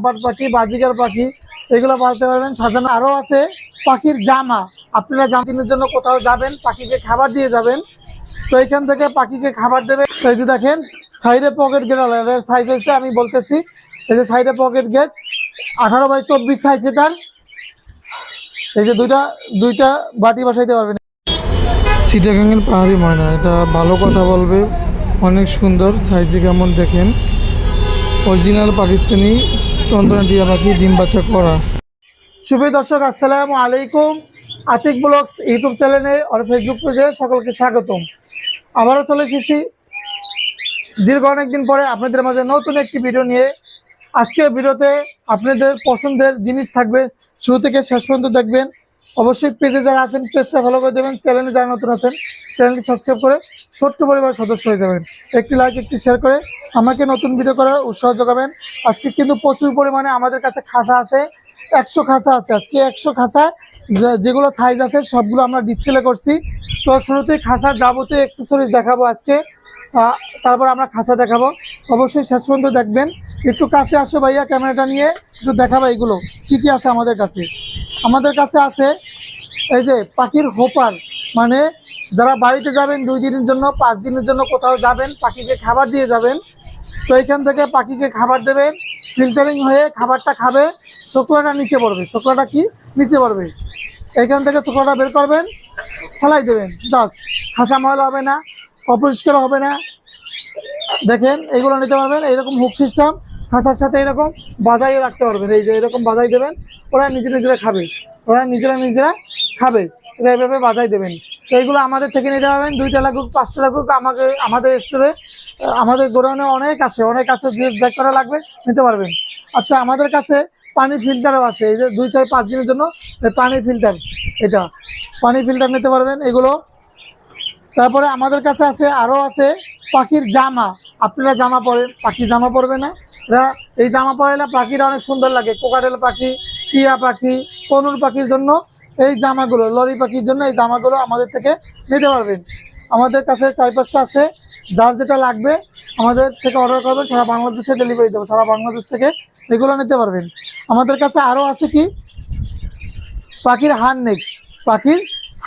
Lovebird পাখি বাজিকার পাখি, এগুলো পালতে পারবেন। সাজানো আরও আছে। পাখির জামা, আপনারা জামাতিনের জন্য কোথাও যাবেন, পাখিকে খাবার দিয়ে যাবেন। তো এখান থেকে পাখিকে খাবার দেবে। এই যে দেখেন, সাইডে পকেট গেটের সাইজ হচ্ছে, আমি বলতেছি, এই যে সাইডে পকেট গেট, আঠারো বাই চব্বিশ সাইজ এটার। এই যে দুইটা দুইটা বাটি বসাইতে পারবেন। চিটাগাঙ্গের পাহাড়ি ময়না, এটা ভালো কথা বলবে। অনেক সুন্দর সাইজে কেমন দেখেন। অরিজিনাল পাকিস্তানি চন্দনা টিয়া পাখি ডিম বাচ্চা করা। শুভ দর্শক, আসসালামু আলাইকুম। আতিক ব্লগস ইউটিউব চ্যানেলে আর ফেসবুক পেজে সকলকে স্বাগতম। আবারও চলে এসেছি। দীর্ঘ অনেকদিন পরে আপনাদের মাঝে নতুন একটি ভিডিও নিয়ে। আজকের ভিডিওতে আপনাদের পছন্দের জিনিস থাকবে, শুরু থেকে শেষ পর্যন্ত দেখবেন। অবশ্যই পেজে যারা আছেন, পেজটা ফলো করে দেবেন চ্যানেলে যারা নতুন আছেন চ্যানেলটি সাবস্ক্রাইব করে ছোট্ট পরিবার সদস্য হয়ে যাবেন। একটি লাইক একটি শেয়ার করে আমাকে নতুন ভিডিও করার উৎসাহ যোগাবেন। আজকে কিন্তু প্রচুর পরিমাণে আমাদের কাছে খাসা আছে, একশো খাসা আছে। আজকে একশো খাসা যেগুলো সাইজ আছে, সবগুলো আমরা ডিসপ্লে করছি। তো শুরুতেই খাসার যাবতীয় অ্যাক্সেসরিজ দেখাবো আজকে। তারপর আমরা খাসা দেখাবো। অবশ্যই শেষ পর্যন্ত দেখবেন। একটু কাছে আসো ভাইয়া, ক্যামেরাটা নিয়ে, একটু দেখাবো এগুলো। কি কি আছে আমাদের কাছে? আমাদের কাছে আছে এই যে পাখির হোপার। মানে যারা বাড়িতে যাবেন, দুই দিনের জন্য, পাঁচ দিনের জন্য কোথাও যাবেন, পাখিকে খাবার দিয়ে যাবেন, তো এখান থেকে পাখিকে খাবার দেবেন ফিল্টারিং হয়ে খাবারটা খাবে, চোখলাটা নিচে পড়বে। চোখলাটা কি? নিচে পড়বে। এখান থেকে চোখলাটা বের করবেন, ফেলাই দেবেন জাস্ট খাঁচা ময়লা হবে না, অপরিষ্কার হবে না। দেখেন, এগুলো নিতে পারবেন এইরকম হুক সিস্টেম খাঁচার সাথে এরকম বাজাইয়ে রাখতে পারবেন। এই যে এরকম বাজাই দেবেন, ওরা নিজে নিজেরা খাবে। ওরা নিজেরা নিজেরা খাবে। এটা এভাবে বাজাই দেবেন। তো এইগুলো আমাদের থেকে নিতে পারবেন। দুইটা লাগুক, পাঁচটা লাগুক, আমাকে, আমাদের স্টোরে আমাদের গোডাউনে অনেক আছে। অনেক আছে যে যা করা লাগবে নিতে পারবেন। আচ্ছা আমাদের কাছে পানি ফিল্টারও আছে। এই যে দুই, চার, পাঁচ দিনের জন্য পানি ফিল্টার, এটা। পানি ফিল্টার নিতে পারবেন এগুলো। তারপরে আমাদের কাছে আছে, আরও আছে পাখির জামা। আপনারা জামা পরেন পাখি জামা পরবে না। এই জামা পরাইলে পাখিরা অনেক সুন্দর লাগে। কোকাটেল পাখি, টিয়া পাখি কনুর পাখির জন্য এই জামাগুলো, লরি পাখির জন্য এই জামাগুলো আমাদের থেকে নিতে পারবেন। আমাদের কাছে চার পাঁচটা আছে, যার যেটা লাগবে আমাদের থেকে অর্ডার করবেন, সারা বাংলাদেশে ডেলিভারি দেবো, সারা বাংলাদেশ থেকে এগুলো নিতে পারবেন। আমাদের কাছে আরও আছে কি? পাখির হারনেক্স পাখির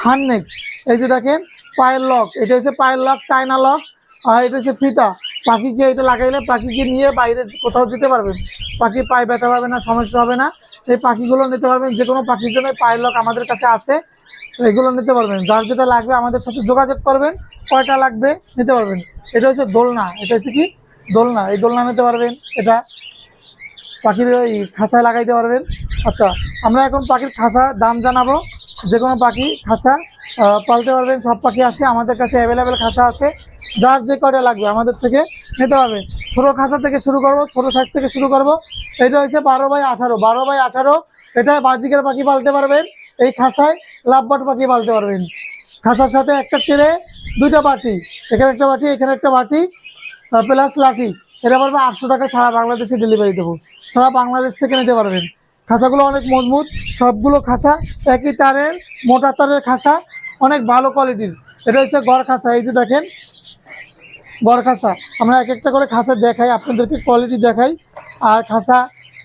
হারনেক্স এই যে দেখেন, পায়ের লক এটা হচ্ছে পায়ের লক চায়না লক আর এটা হচ্ছে ফিতা। পাখিকে এটা লাগাইলে পাখিকে নিয়ে বাইরে কোথাও যেতে পারবেন পাখি পায়ে ব্যথা পাবে না, সমস্যা হবে না। এই পাখিগুলো নিতে পারবেন যে কোনো পাখির জন্য পায়ের লক আমাদের কাছে আছে, এগুলো নিতে পারবেন। যার যেটা লাগবে আমাদের সাথে যোগাযোগ করবেন, কয়টা লাগবে নিতে পারবেন। এটা হচ্ছে দোলনা, এটা হচ্ছে কি? দোলনা, এই দোলনা নিতে পারবেন, এটা পাখির ওই খাঁচায় লাগাইতে পারবেন। আচ্ছা আমরা এখন পাখির খাঁচা দাম জানাব। যে কোনো পাখি খাঁচা পালতে পারবেন, সব পাখি আছে, আমাদের কাছে অ্যাভেলেবেল খাঁচা আছে। যার যে কয়টা লাগবে আমাদের থেকে নিতে পারবেন ছোটো খাঁচা থেকে শুরু করব, ছোটো সাইজ থেকে শুরু করব। এটা হয়েছে বারো বাই আঠারো, বারো বাই আঠারো। এটা বাজিকের পাখি পালতে পারবেন, এই খাঁচায় লাভবাট পাখি পালতে পারবেন। খাঁচার সাথে একটা ছেড়ে দুইটা বাটি, এখানে একটা বাটি, এখানে একটা বাটি প্লাস লাঠি। এটা পারবে আটশো টাকা, সারা বাংলাদেশে ডেলিভারি দেবো। সারা বাংলাদেশ থেকে নিতে পারবেন। খাঁচাগুলো অনেক মজবুত, সবগুলো খাঁচা একই তারের, মোটা তারের খাঁচা। অনেক ভালো কোয়ালিটির এটা হচ্ছে গড় খাঁচা এই যে দেখেন। গড় খাঁচা আমরা এক একটা করে খাঁচা দেখাই, আপনাদেরকে কোয়ালিটি দেখাই। আর খাঁচা,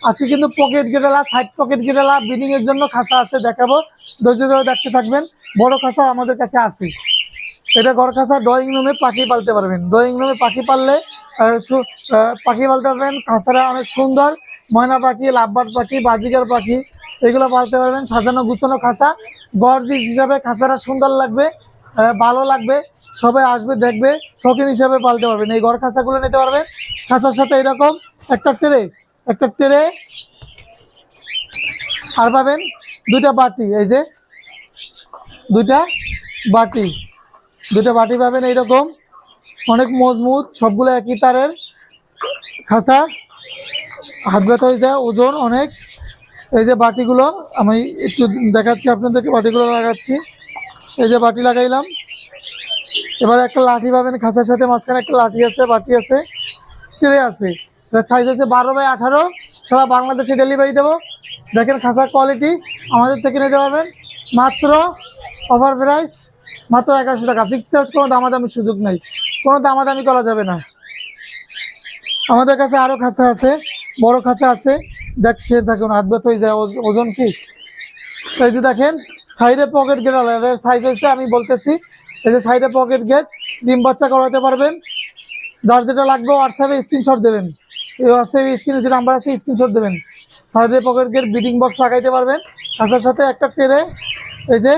আজকে কিন্তু পকেট গেটালা সাইড পকেট গেটালা বিডিং এর জন্য খাঁচা আছে, দেখাবো। ধৈর্য ধরে দেখতে থাকবেন। বড় খাঁচা আমাদের কাছে আছে। এটা গড় খাঁচা ড্রয়িং রুমে পাখি পালতে পারবেন। ড্রয়িং রুমে পাখি পাললে পাখি পালতে পারবেন। খাঁচাটা অনেক সুন্দর। ময়না পাখি লাভবাট পাখি বাজিকার পাখি, এগুলো পালতে পারবেন। সাজানো গুছানো খাঁচা, গর্জিস হিসাবে খাঁচাটা সুন্দর লাগবে ভালো লাগবে, সবাই আসবে, দেখবে, শৌখিন হিসাবে পালতে পারবেন। এই ঘর খাঁচাগুলো নিতে পারবেন। খাঁচার সাথে এরকম একটা ট্রে একটা ট্রে, আর পাবেন দুইটা বাটি, এই যে দুইটা বাটি দুটো বাটি পাবেন এইরকম। অনেক মজবুত, সবগুলো একই তারের খাঁচা। হাত ব্যথা হয়ে যায়, ওজন অনেক। এই যে বাটিগুলো, আমি একটু দেখাচ্ছি আপনাদেরকে, বাটিগুলো লাগাচ্ছি। এই যে বাটি লাগাইলাম। এবার একটা লাঠি পাবেন খাঁচার সাথে, মাঝখানে একটা লাঠি আছে, বাটি আছে, ট্রে আছে। সাইজ আছে বারো বাই আঠারো। সারা বাংলাদেশে ডেলিভারি দেবো। দেখেন খাঁচার কোয়ালিটি আমাদের থেকে নিতে পারবেন। মাত্র অফার প্রাইস মাত্র এগারোশো টাকা। ফিক্সড চার্জ কোনো দামাদামির সুযোগ নেই। কোনো দামাদামি করা যাবে না। আমাদের কাছে আরও খাঁচা আছে। বড় খাঁচা আছে। দেখ দেখছে থাকুন হাত ব্যথা হয়ে যায় ওজন কি এই যে দেখেন, সাইডে পকেট গেট আলাদা। সাইজ হচ্ছে আমি বলতেছি, এই যে সাইডে পকেট গেট, ডিম বাচ্চা করাতে পারবেন। যার যেটা লাগবে হোয়াটসঅ্যাপে স্ক্রিনশট দেবেন। এই হোয়াটসঅ্যাপে স্ক্রিনে যে নাম্বার আছে স্ক্রিনশট দেবেন। সাইডে পকেট গেট বিডিং বক্স লাগাইতে পারবেন। তার সাথে একটা টেরে, এই যে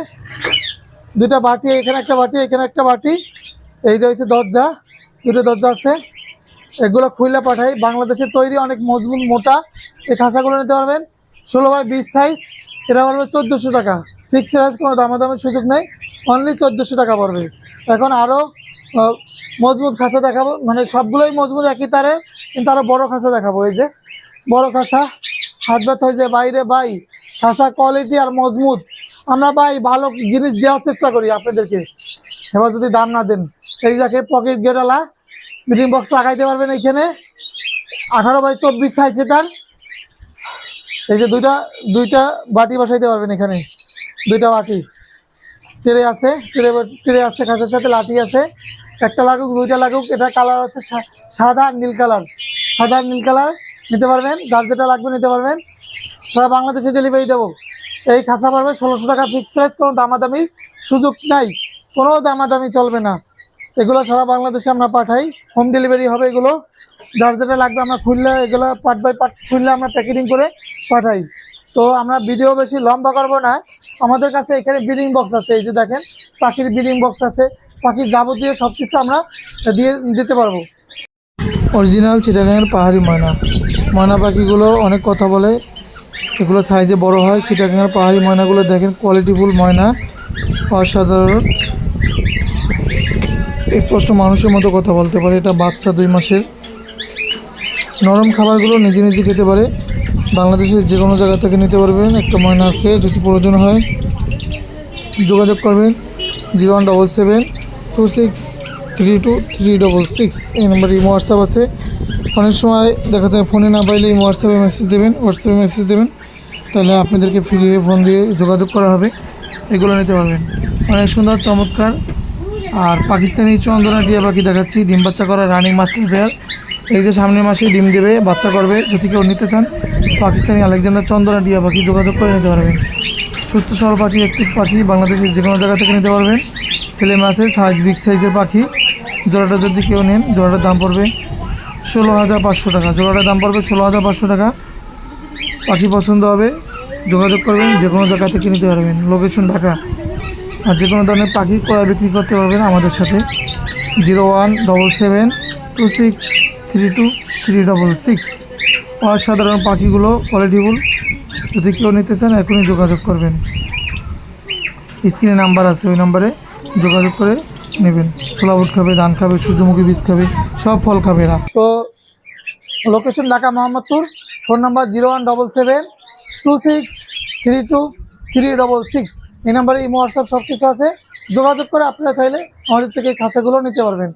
দুটা বাটি, এখানে একটা বাটি, এখানে একটা বাটি। এইটা হচ্ছে দরজা, দুটো দরজা আছে। এগুলো খুলে পাঠাই। বাংলাদেশের তৈরি অনেক মজবুত মোটা। এই খাঁচাগুলো নিতে পারবেন। ষোলো বাই বিশ সাইজ এটা পড়বে চোদ্দোশো টাকা। ফিক্স প্রাইস কোনো দামাদামের সুযোগ নেই। অনলি চোদ্দোশো টাকা পড়বে। এখন আরও মজবুত খাঁচা দেখাবো। মানে সবগুলোই মজবুত একই তারে কিন্তু আরও বড় খাঁচা দেখাবো। এই যে, বড় খাঁচা। হাত ব্যথা হয়েছে বাইরে বাই খাঁচা কোয়ালিটি আর মজবুত। আমরা, ভাই, ভালো জিনিস দেওয়ার চেষ্টা করি আপনাদেরকে। এবার যদি দাম না দেন। এই যাকে পকেট গেটালা মিটিং বক্স লাগাইতে পারবেন এইখানে। আঠারো বাই চব্বিশ সাইজ এটার এই যে দুইটা দুইটা বাটি বসাইতে পারবেন এখানে। দুইটা বাটি। ট্রে আছে, ট্রে ট্রে আছে খাঁচার সাথে, লাঠি আছে। একটা লাগুক, দুইটা লাগুক, এটা কালার আছে সাদা, নীল কালার সাদা, নীল কালার নিতে পারবেন, যার যেটা লাগবে নিতে পারবেন। সারা বাংলাদেশে ডেলিভারি দেবো। এই খাঁচা পারবে ষোলোশো টাকা ফিক্স প্রাইস কোনো দামাদামি সুযোগ নাই। কোনো দামাদামি চলবে না। এগুলো সারা বাংলাদেশে আমরা পাঠাই। হোম ডেলিভারি হবে এগুলো। যার যেটা লাগবে আমরা খুললে এগুলো পার্ট বাই পার্ট খুললে আমরা প্যাকেটিং করে পাঠাই। তো আমরা ভিডিও বেশি লম্বা করব না। আমাদের কাছে এখানে বিডিং বক্স আছে, এই যে দেখেন, পাখির বিডিং বক্স আছে। পাখির যাবতীয় সব কিছু আমরা দিয়ে দিতে পারব। অরিজিনাল চিটাগাঙের পাহাড়ি ময়না। ময়না পাখিগুলো অনেক কথা বলে। এগুলো সাইজে বড় হয়। চিটাগাঙের পাহাড়ি ময়নাগুলো দেখেন কোয়ালিটিফুল ময়না। অসাধারণ। স্পষ্ট মানুষের মতো কথা বলতে পারে, এটা বাচ্চা দুই মাসের। নরম খাবারগুলো নিজে নিজে খেতে পারে। বাংলাদেশের যে কোনো জায়গা থেকে নিতে পারবেন। একটা ময়না আছে, যদি প্রয়োজন হয়, যোগাযোগ করবেন। Zero one double seven two six three two three double six এই নম্বরে ইমো হোয়াটসঅ্যাপ আছে। অনেক সময় দেখা যায় ফোনে না পাইলে ইমো হোয়াটসঅ্যাপে মেসেজ দেবেন, হোয়াটসঅ্যাপে মেসেজ দেবেন। তাহলে আপনাদেরকে ফ্রি ফোন দিয়ে যোগাযোগ করা হবে। এগুলো নিতে পারবেন। অনেক সুন্দর, চমৎকার। আর পাকিস্তানি চন্দনা টিয়া পাখি দেখাচ্ছি। ডিম বাচ্চা করা রানিং মাস্টার পেয়ার এই যে সামনের মাসে ডিম দেবে, বাচ্চা করবে। যদি কেউ নিতে চান, পাকিস্তানি আলেকজান্ডার চন্দনা টিয়া পাখি যোগাযোগ করে নিতে পারবেন। সুস্থ সবল পাখি, একটি পাখি বাংলাদেশের যে কোনো জায়গা থেকে নিতে পারবেন। ছেলে মাসে সাইজ বিগ সাইজের পাখি। জোড়াটা যদি কেউ নেন, জোড়াটার দাম পড়বে ষোলো হাজার পাঁচশো টাকা। জোড়াটার দাম পড়বে ষোলো হাজার পাঁচশো টাকা। পাখি পছন্দ হবে, যোগাযোগ করবেন যে কোনো জায়গা থেকে নিতে পারবেন। লোকেশন ঢাকা। আর যে কোনো ধরনের পাখি ক্রয় বিক্রি করতে পারবেন আমাদের সাথে। Zero one double seven two six three two three double six. অসাধারণ পাখিগুলো কোয়ালিটিফুল যদি কেউ নিতে চান, এখনই যোগাযোগ করবেন। স্ক্রিনে নাম্বার আছে, ওই নাম্বারে যোগাযোগ করে নেবেন। ছোলা বুট খাবে, ধান খাবে, সূর্যমুখী বীজ খাবে, সব ফল খাবে এরা। তো location Dhaka Mohammadpur phone number zero one double seven two six three two three double six. এই নাম্বারে ইমো, হোয়াটসঅ্যাপ সব কিছু আছে। যোগাযোগ করে আপনারা চাইলে আমাদের থেকে খাঁচাগুলো নিতে পারবেন।